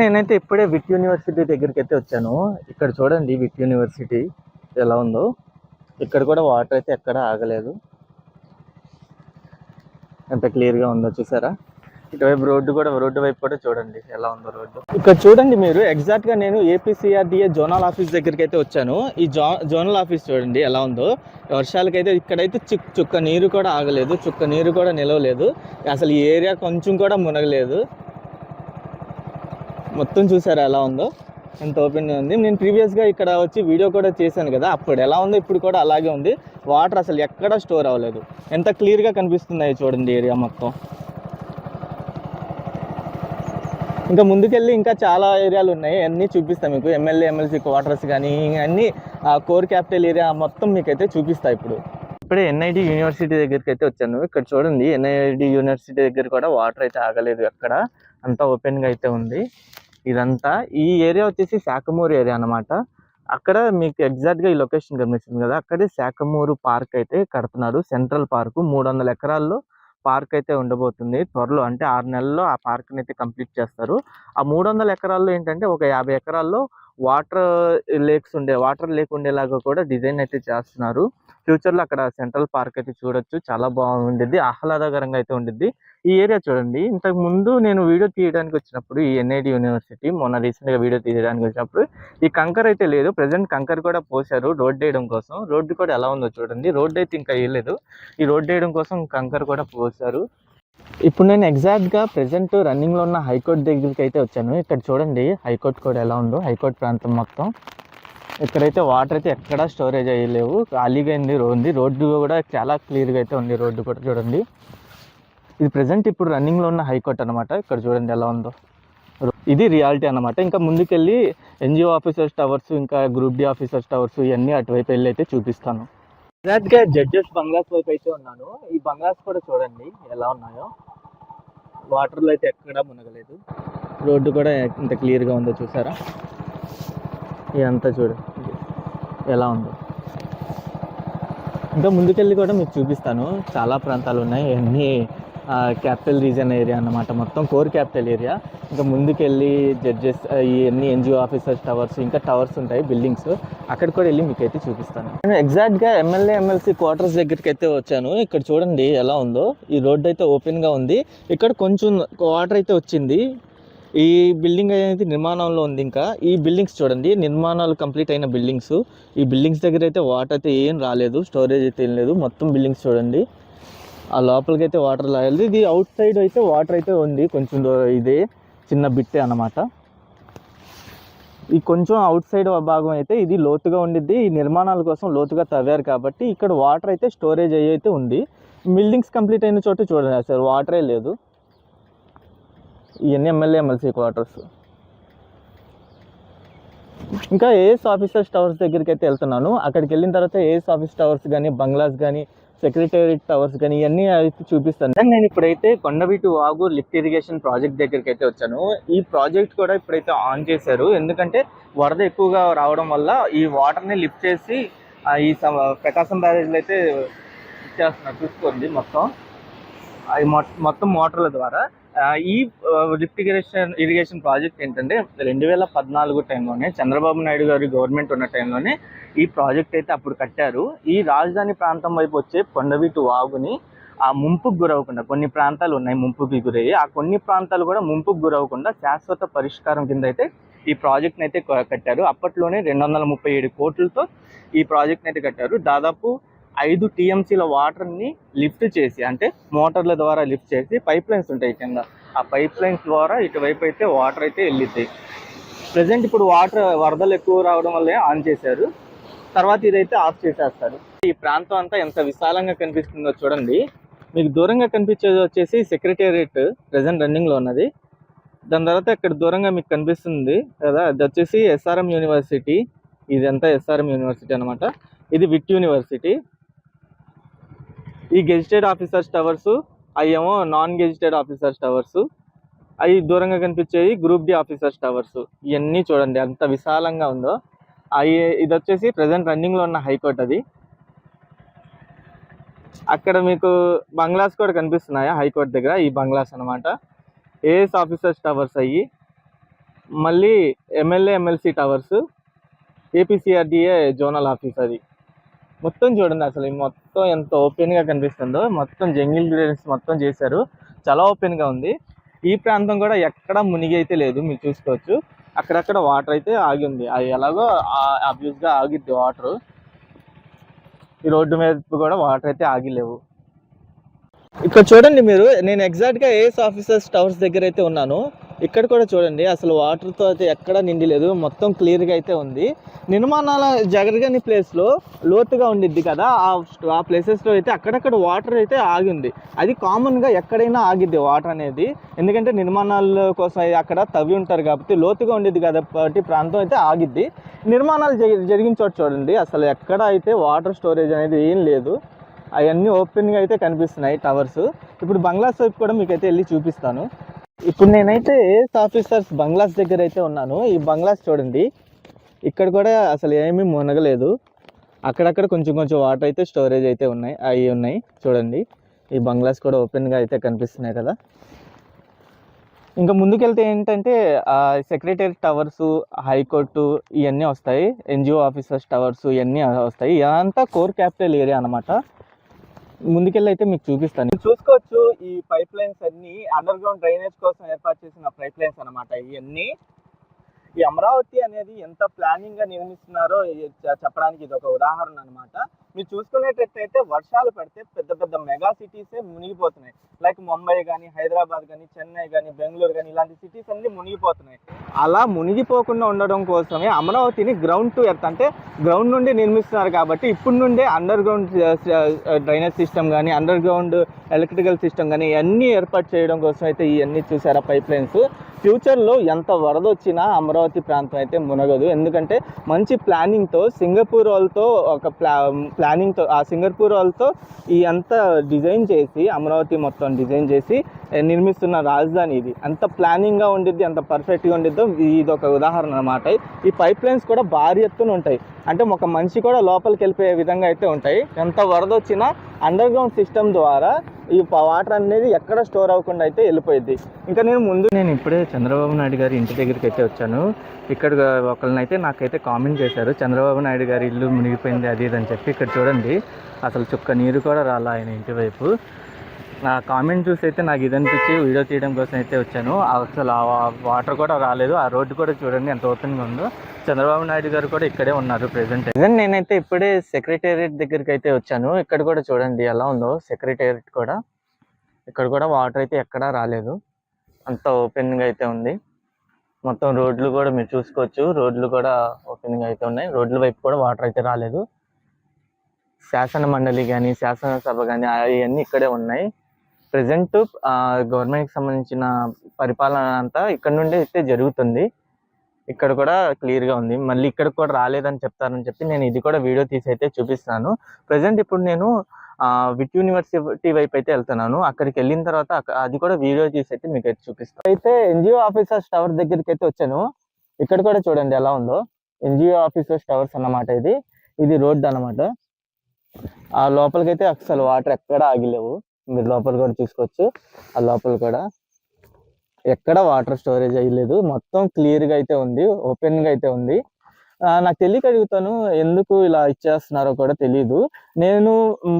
నేనైతే ఇప్పుడే విట్ యూనివర్సిటీ దగ్గరికి అయితే వచ్చాను. ఇక్కడ చూడండి విట్ యూనివర్సిటీ ఎలా ఉందో. ఇక్కడ కూడా వాటర్ అయితే ఎక్కడ ఆగలేదు. ఎంత క్లియర్గా ఉందో చూసారా? ఇటువైపు రోడ్డు కూడా రోడ్డు వైపు కూడా చూడండి ఎలా ఉందో రోడ్డు. ఇక్కడ చూడండి మీరు ఎగ్జాక్ట్గా నేను ఏపీసీఆర్డీఏ జోనల్ ఆఫీస్ దగ్గరికి అయితే వచ్చాను. ఈ జో జోనల్ ఆఫీస్ చూడండి ఎలా ఉందో. వర్షాలకైతే ఇక్కడైతే చుక్ చుక్క నీరు కూడా ఆగలేదు. చుక్క నీరు కూడా నిలవలేదు. అసలు ఈ ఏరియా కొంచెం కూడా మునగలేదు. మొత్తం చూసారా ఎలా ఉందో? ఎంత ఓపెన్ ఉంది. నేను ప్రీవియస్గా ఇక్కడ వచ్చి వీడియో కూడా చేశాను కదా. అప్పుడు ఎలా ఉందో ఇప్పుడు కూడా అలాగే ఉంది. వాటర్ అసలు ఎక్కడ స్టోర్ అవ్వలేదు. ఎంత క్లియర్గా కనిపిస్తున్నాయి చూడండి ఏరియా మొత్తం. ఇంకా ముందుకెళ్ళి ఇంకా చాలా ఏరియాలు ఉన్నాయి. అన్నీ చూపిస్తాను మీకు. ఎమ్మెల్యే ఎమ్మెల్సీ క్వార్టర్స్ కానీ అన్నీ కోర్ క్యాపిటల్ ఏరియా మొత్తం మీకు అయితే చూపిస్తాయి ఇప్పుడు. ఇప్పుడే ఎన్ఐటి యూనివర్సిటీ దగ్గరికి అయితే వచ్చాను. ఇక్కడ చూడండి ఎన్ఐటి యూనివర్సిటీ దగ్గర కూడా వాటర్ అయితే ఆగలేదు ఎక్కడ. అంతా ఓపెన్గా అయితే ఉంది. ఇదంతా ఈ ఏరియా వచ్చేసి శాఖమూరు ఏరియా అన్నమాట. అక్కడ మీకు ఎగ్జాక్ట్గా ఈ లొకేషన్ కనిపిస్తుంది కదా అక్కడే శాఖమూరు పార్క్ అయితే కడుతున్నారు. సెంట్రల్ పార్క్ మూడు వందల ఎకరాల్లో పార్క్ అయితే ఉండబోతుంది. త్వరలో అంటే ఆరు నెలల్లో ఆ పార్క్ని అయితే కంప్లీట్ చేస్తారు. ఆ మూడు వందల ఎకరాల్లో ఏంటంటే ఒక యాభై ఎకరాల్లో వాటర్ లేక్స్ ఉండే వాటర్ లేక్ ఉండేలాగా కూడా డిజైన్ అయితే చేస్తున్నారు. ఫ్యూచర్లో అక్కడ సెంట్రల్ పార్క్ అయితే చూడొచ్చు. చాలా బాగుండిద్ది. ఆహ్లాదకరంగా అయితే ఉండిద్ది. ఈ ఏరియా చూడండి. ఇంతకు ముందు నేను వీడియో తీయడానికి వచ్చినప్పుడు ఈ ఎన్ఐడి యూనివర్సిటీ మొన్న రీసెంట్గా వీడియో తీయడానికి వచ్చినప్పుడు ఈ కంకర్ అయితే లేదు. ప్రజెంట్ కంకర్ కూడా పోసారు రోడ్ వేయడం కోసం. రోడ్డు కూడా ఎలా ఉందో చూడండి. రోడ్ అయితే ఇంకా వేయలేదు. ఈ రోడ్ వేయడం కోసం కంకర్ కూడా పోసారు ఇప్పుడు నేను ఎగ్జాక్ట్గా ప్రజెంట్ రన్నింగ్లో ఉన్న హైకోర్టు దగ్గరికి అయితే వచ్చాను. ఇక్కడ చూడండి హైకోర్టు కూడా ఎలా ఉందో. హైకోర్టు ప్రాంతం మొత్తం. ఇక్కడైతే వాటర్ అయితే ఎక్కడా స్టోరేజ్ అయ్యలేవు ఖాళీగా ఉంది ఉంది. రోడ్డు కూడా చాలా క్లియర్గా అయితే ఉంది రోడ్డు కూడా చూడండి. ఇది ప్రజెంట్ ఇప్పుడు రన్నింగ్లో ఉన్న హైకోర్టు అనమాట ఇక్కడ చూడండి ఎలా ఉందో. ఇది రియాలిటీ అన్నమాట. ఇంకా ముందుకెళ్ళి ఎన్జిఓ ఆఫీసర్స్ టవర్స్ ఇంకా గ్రూప్ డి ఆఫీసర్స్ టవర్స్ ఇవన్నీ అటువైపు వెళ్ళి అయితే చూపిస్తాను. గా జడ్జెస్ బంగ్లాస్ వైపు అయితే ఉన్నాను. ఈ బంగ్లాస్ కూడా చూడండి ఎలా ఉన్నాయో. వాటర్లో అయితే ఎక్కడా మునగలేదు. రోడ్డు కూడా ఎంత క్లియర్గా ఉందో చూసారా? ఇదంతా చూడండి ఎలా ఉందో. ఇంకా ముందుకెళ్ళి కూడా మీకు చూపిస్తాను. చాలా ప్రాంతాలు ఉన్నాయి. అన్నీ క్యాపిటల్ రీజన్ ఏరియా అన్నమాట. మొత్తం కోర్ క్యాపిటల్ ఏరియా ఇంకా ముందుకెళ్ళి జడ్జెస్ ఇవన్నీ ఎన్జిఓ ఆఫీసర్స్ టవర్స్ ఇంకా టవర్స్ ఉంటాయి బిల్డింగ్స్ అక్కడ కూడా వెళ్ళి మీకు అయితే చూపిస్తాను. నేను ఎగ్జాక్ట్గా ఎమ్మెల్యే ఎమ్మెల్సీ క్వార్టర్స్ దగ్గరికి అయితే వచ్చాను. ఇక్కడ చూడండి ఎలా ఉందో. ఈ రోడ్డు అయితే ఓపెన్గా ఉంది. ఇక్కడ కొంచెం వాటర్ అయితే వచ్చింది. ఈ బిల్డింగ్ అనేది నిర్మాణంలో ఉంది ఇంకా. ఈ బిల్డింగ్స్ చూడండి నిర్మాణాలు కంప్లీట్ అయిన బిల్డింగ్స్. ఈ బిల్డింగ్స్ దగ్గర అయితే వాటర్ అయితే ఏం రాలేదు స్టోరేజ్ అయితే ఏం లేదు. మొత్తం బిల్డింగ్స్ చూడండి. ఆ లోపలికి అయితే వాటర్ రాయాలి ఇది అవుట్ సైడ్ అయితే వాటర్ అయితే ఉంది. కొంచెం ఇదే చిన్న బిట్టే అన్నమాట. ఈ కొంచెం అవుట్ సైడ్ భాగం అయితే ఇది లోతుగా ఉండిద్ది. ఈ నిర్మాణాల కోసం లోతుగా తవ్వారు కాబట్టి ఇక్కడ వాటర్ అయితే స్టోరేజ్ అయ్యి అయితే ఉంది. బిల్డింగ్స్ కంప్లీట్ అయిన చోట చూడండి. సార్ వాటరే లేదు. ఇవన్నీ ఎమ్మెల్యే ఎమ్మెల్సీ క్వార్టర్స్ ఇంకా ఏఎస్ ఆఫీసర్స్ టవర్స్ దగ్గరికి అయితే వెళ్తున్నాను. అక్కడికి వెళ్ళిన తర్వాత ఏఎస్ ఆఫీస్ టవర్స్ కానీ బంగ్లాస్ కానీ సెక్రటేరియట్ టవర్స్ కానీ ఇవన్నీ అయితే చూపిస్తాను. నేను ఇప్పుడైతే Kondaveeti Vagu lift irrigation project దగ్గరికి అయితే వచ్చాను. ఈ ప్రాజెక్ట్ కూడా ఇప్పుడైతే ఆన్ చేశారు. ఎందుకంటే వరద ఎక్కువగా రావడం వల్ల ఈ వాటర్ని లిఫ్ట్ చేసి ఈ ప్రకాశం బ్యారేజ్లో అయితే ఇచ్చేస్తున్నారు. చూసుకోండి మొత్తం. అవి మొత్తం మోటార్ల ద్వారా. ఈ లిఫ్ట్ ఇరిగేషన్ ఇరిగేషన్ ప్రాజెక్ట్ ఏంటంటే రెండు వేల పద్నాలుగు టైంలోనే చంద్రబాబు నాయుడు గారి గవర్నమెంట్ ఉన్న టైంలోనే ఈ ప్రాజెక్ట్ అయితే అప్పుడు కట్టారు. ఈ రాజధాని ప్రాంతం వైపు వచ్చే కొండవీటు వాగుని ఆ ముంపుకు గురవకుండా కొన్ని ప్రాంతాలు ఉన్నాయి ముంపుకి గురయ్యి ఆ కొన్ని ప్రాంతాలు కూడా ముంపుకు గురవకుండా శాశ్వత పరిష్కారం కింద అయితే ఈ ప్రాజెక్ట్ని అయితే కట్టారు. అప్పట్లోనే రెండు వందల ముప్పై ఏడు కోట్లతో ఈ ప్రాజెక్ట్ని అయితే కట్టారు. దాదాపు ఐదు టీఎంసీల వాటర్ని లిఫ్ట్ చేసి అంటే మోటార్ల ద్వారా లిఫ్ట్ చేసి పైప్ లైన్స్ ఉంటాయి కింద. ఆ పైప్ లైన్స్ ద్వారా ఇటువైపు అయితే వాటర్ అయితే వెళ్ళిద్దాయి ప్రజెంట్ ఇప్పుడు వాటర్ వరదలు ఎక్కువ రావడం వల్లే ఆన్ చేశారు. తర్వాత ఇదైతే ఆఫ్ చేసేస్తారు. ఈ ప్రాంతం అంతా ఎంత విశాలంగా కనిపిస్తుందో చూడండి. మీకు దూరంగా కనిపించేది వచ్చేసి సెక్రటేరియట్ ప్రజెంట్ రన్నింగ్లో ఉన్నది. దాని తర్వాత ఇక్కడ దూరంగా మీకు కనిపిస్తుంది కదా అది వచ్చేసి ఎస్ఆర్ఎం యూనివర్సిటీ. ఇదంతా ఎస్ఆర్ఎం యూనివర్సిటీ అనమాట ఇది విట్ యూనివర్సిటీ. ఈ గెజిటెడ్ ఆఫీసర్స్ టవర్స్ అవేమో నాన్ గెజిటెడ్ ఆఫీసర్స్ టవర్స్ అవి దూరంగా కనిపించేవి గ్రూప్ డి ఆఫీసర్స్ టవర్స్. ఇవన్నీ చూడండి ఎంత విశాలంగా ఉందో. అవి ఇది వచ్చేసి ప్రజెంట్ రన్నింగ్లో ఉన్న హైకోర్టు అది. అక్కడ మీకు బంగ్లాస్ కూడా కనిపిస్తున్నాయా హైకోర్టు దగ్గర ఈ బంగ్లాస్ అన్నమాట. ఏఎస్ ఆఫీసర్స్ టవర్స్ అయ్యి మళ్ళీ MLA MLC towers APCRDA zonal office అది. మొత్తం చూడండి అసలు మొత్తం ఎంత ఓపెన్గా కనిపిస్తుందో. మొత్తం జంగిల్ గ్రీన్స్ మొత్తం చేశారు. చాలా ఓపెన్గా ఉంది. ఈ ప్రాంతం కూడా ఎక్కడ మునిగి అయితే లేదు మీరు చూసుకోవచ్చు. అక్కడక్కడ వాటర్ అయితే ఆగి ఉంది. అది ఎలాగో అబ్యూస్గా ఆగిద్ది వాటర్ ఈ రోడ్డు మీద కూడా వాటర్ అయితే ఆగి లేవు. ఇక్కడ చూడండి మీరు నేను ఎగ్జాక్ట్గా ఏఎస్ ఆఫీసర్స్ టవర్స్ దగ్గర అయితే ఉన్నాను. ఇక్కడ కూడా చూడండి అసలు వాటర్తో అయితే ఎక్కడ నిండి లేదు మొత్తం క్లియర్గా అయితే ఉంది. నిర్మాణాల జగరగని ప్లేస్లో లోతుగా ఉండిద్ది కదా ఆ ఆ ప్లేసెస్లో అయితే అక్కడక్కడ వాటర్ అయితే ఆగి ఉంది. అది కామన్గా ఎక్కడైనా ఆగిద్ది వాటర్ అనేది. ఎందుకంటే నిర్మాణాల కోసం అక్కడ తవ్వి ఉంటారు కాబట్టి లోతుగా ఉండిద్ది కాబట్టి ప్రాంతం అయితే ఆగిద్ది. నిర్మాణాలు జరిగిన చోట చూడండి అసలు ఎక్కడ అయితే వాటర్ స్టోరేజ్ అనేది ఏం లేదు. అవన్నీ ఓపెన్గా అయితే కనిపిస్తున్నాయి టవర్స్ ఇప్పుడు బంగ్లాస్ వైపు కూడా మీకు అయితే వెళ్ళి చూపిస్తాను. ఇప్పుడు నేనైతే ఏఎస్ ఆఫీసర్స్ బంగ్లాస్ దగ్గర అయితే ఉన్నాను. ఈ బంగ్లాస్ చూడండి. ఇక్కడ కూడా అసలు ఏమీ మునగలేదు. అక్కడక్కడ కొంచెం కొంచెం వాటర్ అయితే స్టోరేజ్ అయితే ఉన్నాయి అవి ఉన్నాయి. చూడండి. ఈ బంగ్లాస్ కూడా ఓపెన్గా అయితే కనిపిస్తున్నాయి కదా. ఇంకా ముందుకెళ్తే ఏంటంటే సెక్రటరీ టవర్స్ హైకోర్టు ఇవన్నీ వస్తాయి. ఎన్జిఓ ఆఫీసర్స్ టవర్స్ ఇవన్నీ వస్తాయి. ఇదంతా కోర్ క్యాపిటల్ ఏరియా అన్నమాట. ముందుకెళ్ళి అయితే మీకు చూపిస్తాను. చూసుకోవచ్చు ఈ పైప్ లైన్స్ అన్ని అండర్ గ్రౌండ్ డ్రైనేజ్ కోసం ఏర్పాటు చేసిన పైప్ లైన్స్ అనమాట ఇవన్నీ ఈ అమరావతి అనేది ఎంత ప్లానింగ్గా నిర్మిస్తున్నారో చెప్పడానికి ఇది ఒక ఉదాహరణ అనమాట మీరు చూసుకునేటట్టయితే వర్షాలు పడితే పెద్ద పెద్ద మెగా సిటీసే మునిగిపోతున్నాయి. లైక్ ముంబై కానీ హైదరాబాద్ కానీ చెన్నై కానీ బెంగళూరు కానీ ఇలాంటి సిటీస్ అన్ని మునిగిపోతున్నాయి. అలా మునిగిపోకుండా ఉండడం కోసమే అమరావతిని గ్రౌండ్ టు ఎర్త్ అంటే గ్రౌండ్ నుండి నిర్మిస్తున్నారు కాబట్టి ఇప్పుడు నుండే under ground uh, uh, drainage system కానీ అండర్ గ్రౌండ్ ఎలక్ట్రికల్ సిస్టమ్ కానీ ఇవన్నీ ఏర్పాటు చేయడం కోసం అయితే ఇవన్నీ చూసారా పైప్ లైన్స్ ఫ్యూచర్లో ఎంత వరద వచ్చినా అమరావతి ప్రాంతం అయితే మునగదు. ఎందుకంటే మంచి ప్లానింగ్తో సింగపూర్ వాళ్ళతో ఒక ప్లా ప్లానింగ్తో ఆ సింగర్పూర్ వాళ్ళతో ఈ అంత డిజైన్ చేసి అమరావతి మొత్తం డిజైన్ చేసి నిర్మిస్తున్న రాజధాని ఇది. అంత ప్లానింగ్గా ఉండిద్ది అంత పర్ఫెక్ట్గా ఉండిద్దో ఇది ఒక ఉదాహరణ అనమాట ఈ పైప్ లైన్స్ కూడా భారీ ఎత్తున ఉంటాయి. అంటే ఒక మనిషి కూడా లోపలికి వెళ్ళిపోయే విధంగా అయితే ఉంటాయి. ఎంత వరద వచ్చినా అండర్ గ్రౌండ్ సిస్టమ్ ద్వారా ఈ వాటర్ అనేది ఎక్కడ స్టోర్ అవ్వకుండా అయితే వెళ్ళిపోయింది ఇంకా నేను ముందు నేను ఇప్పుడే చంద్రబాబు నాయుడు గారి ఇంటి దగ్గరికి అయితే వచ్చాను. ఇక్కడ ఒకరిని అయితే నాకైతే కామెంట్ చేశారు. చంద్రబాబు నాయుడు గారి ఇల్లు మునిగిపోయింది అది ఇది అని చెప్పి ఇక్కడ చూడండి. అసలు చుక్క నీరు కూడా రాలా ఆయన ఇంటి వైపు. నా కామెంట్ చూసి అయితే నాకు ఇది అనిపించి వీడియో తీయడం కోసం అయితే వచ్చాను. అసలు ఆ వాటర్ కూడా రాలేదు. ఆ రోడ్డు కూడా చూడండి ఎంత ఓపెన్గా ఉందో. చంద్రబాబు నాయుడు గారు కూడా ఇక్కడే ఉన్నారు ప్రెసెంట్ నేనైతే ఇప్పుడే సెక్రటేరియట్ దగ్గరికి అయితే వచ్చాను. ఇక్కడ కూడా చూడండి ఎలా ఉందో సెక్రటేరియట్ కూడా. ఇక్కడ కూడా వాటర్ అయితే ఎక్కడా రాలేదు. అంత ఓపెన్గా అయితే ఉంది. మొత్తం రోడ్లు కూడా మీరు చూసుకోవచ్చు. రోడ్లు కూడా ఓపెన్గా అయితే ఉన్నాయి. రోడ్ల వైపు కూడా వాటర్ అయితే రాలేదు. శాసన మండలి కానీ శాసనసభ కానీ అవన్నీ ఇక్కడే ఉన్నాయి. ప్రజెంట్ గవర్నమెంట్కి సంబంధించిన పరిపాలన అంతా ఇక్కడ నుండి అయితే జరుగుతుంది. ఇక్కడ కూడా క్లియర్గా ఉంది. మళ్ళీ ఇక్కడ కూడా రాలేదని చెప్తారని చెప్పి నేను ఇది కూడా వీడియో తీసి అయితే చూపిస్తాను ప్రజెంట్ ఇప్పుడు నేను ఆ, విట్ యూనివర్సిటీ వైపు అయితే వెళ్తున్నాను. అక్కడికి వెళ్ళిన తర్వాత అది కూడా వీడియో తీసి అయితే మీకు అయితే చూపిస్తాను. అయితే ఎన్జిఓ ఆఫీసర్స్ టవర్ దగ్గరికి అయితే వచ్చాను. ఇక్కడ కూడా చూడండి ఎలా ఉందో. ఎన్జిఓ ఆఫీసర్స్ టవర్స్ అన్నమాట ఇది. ఇది రోడ్ అన్నమాట. ఆ లోపలికైతే అసలు వాటర్ ఎక్కడ ఆగిలేవు. మీరు లోపల కూడా చూసుకోవచ్చు. ఆ లోపల కూడా ఎక్కడ వాటర్ స్టోరేజ్ అయ్యలేదు. మొత్తం క్లియర్గా అయితే ఉంది. ఓపెన్గా అయితే ఉంది. నాకు తెలియక అడుగుతాను ఎందుకు ఇలా ఇచ్చేస్తున్నారో కూడా తెలియదు నేను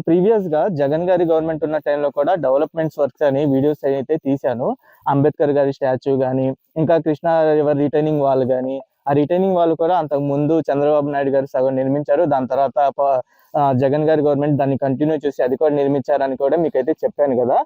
ప్రీవియస్గా జగన్ గారి గవర్నమెంట్ ఉన్న టైంలో కూడా డెవలప్మెంట్స్ వర్క్స్ అని వీడియోస్ అయితే తీశాను. అంబేద్కర్ గారి స్టాచ్యూ కానీ ఇంకా కృష్ణా రివర్ రిటైనింగ్ వాల్ కానీ ఆ రిటైనింగ్ వాళ్ళు కూడా అంతకు ముందు చంద్రబాబు నాయుడు గారు సగం నిర్మించారు. దాని తర్వాత జగన్ గారి గవర్నమెంట్ దాన్ని కంటిన్యూ చేసి అది కూడా నిర్మించారని కూడా మీకైతే చెప్పాను కదా.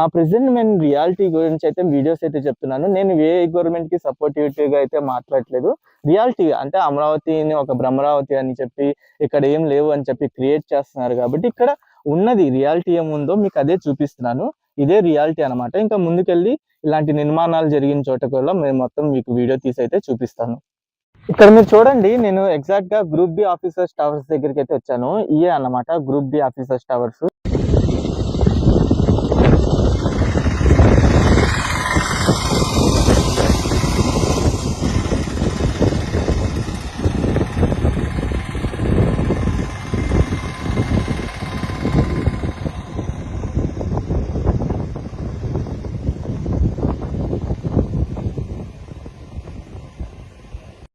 ఆ ప్రెసెంట్ నేను రియాలిటీ గురించి అయితే వీడియోస్ అయితే చెప్తున్నాను. నేను ఏ గవర్నమెంట్కి సపోర్టివిటీగా అయితే మాట్లాడట్లేదు రియాలిటీ అంటే అమరావతిని ఒక భ్రమరావతి అని చెప్పి ఇక్కడ ఏం లేవు అని చెప్పి క్రియేట్ చేస్తున్నారు కాబట్టి ఇక్కడ ఉన్నది రియాలిటీ ఏముందో మీకు అదే చూపిస్తున్నాను. ఇదే రియాలిటీ అనమాట ఇంకా ముందుకెళ్ళి ఇలాంటి నిర్మాణాలు జరిగిన చోట కూడా మేము మొత్తం మీకు వీడియో తీసి అయితే చూపిస్తాను. ఇక్కడ మీరు చూడండి నేను ఎగ్జాక్ట్గా గ్రూప్ బి ఆఫీసర్స్ టవర్స్ దగ్గరికి అయితే వచ్చాను. ఇయే అన్నమాట గ్రూప్ బి ఆఫీసర్స్ టవర్స్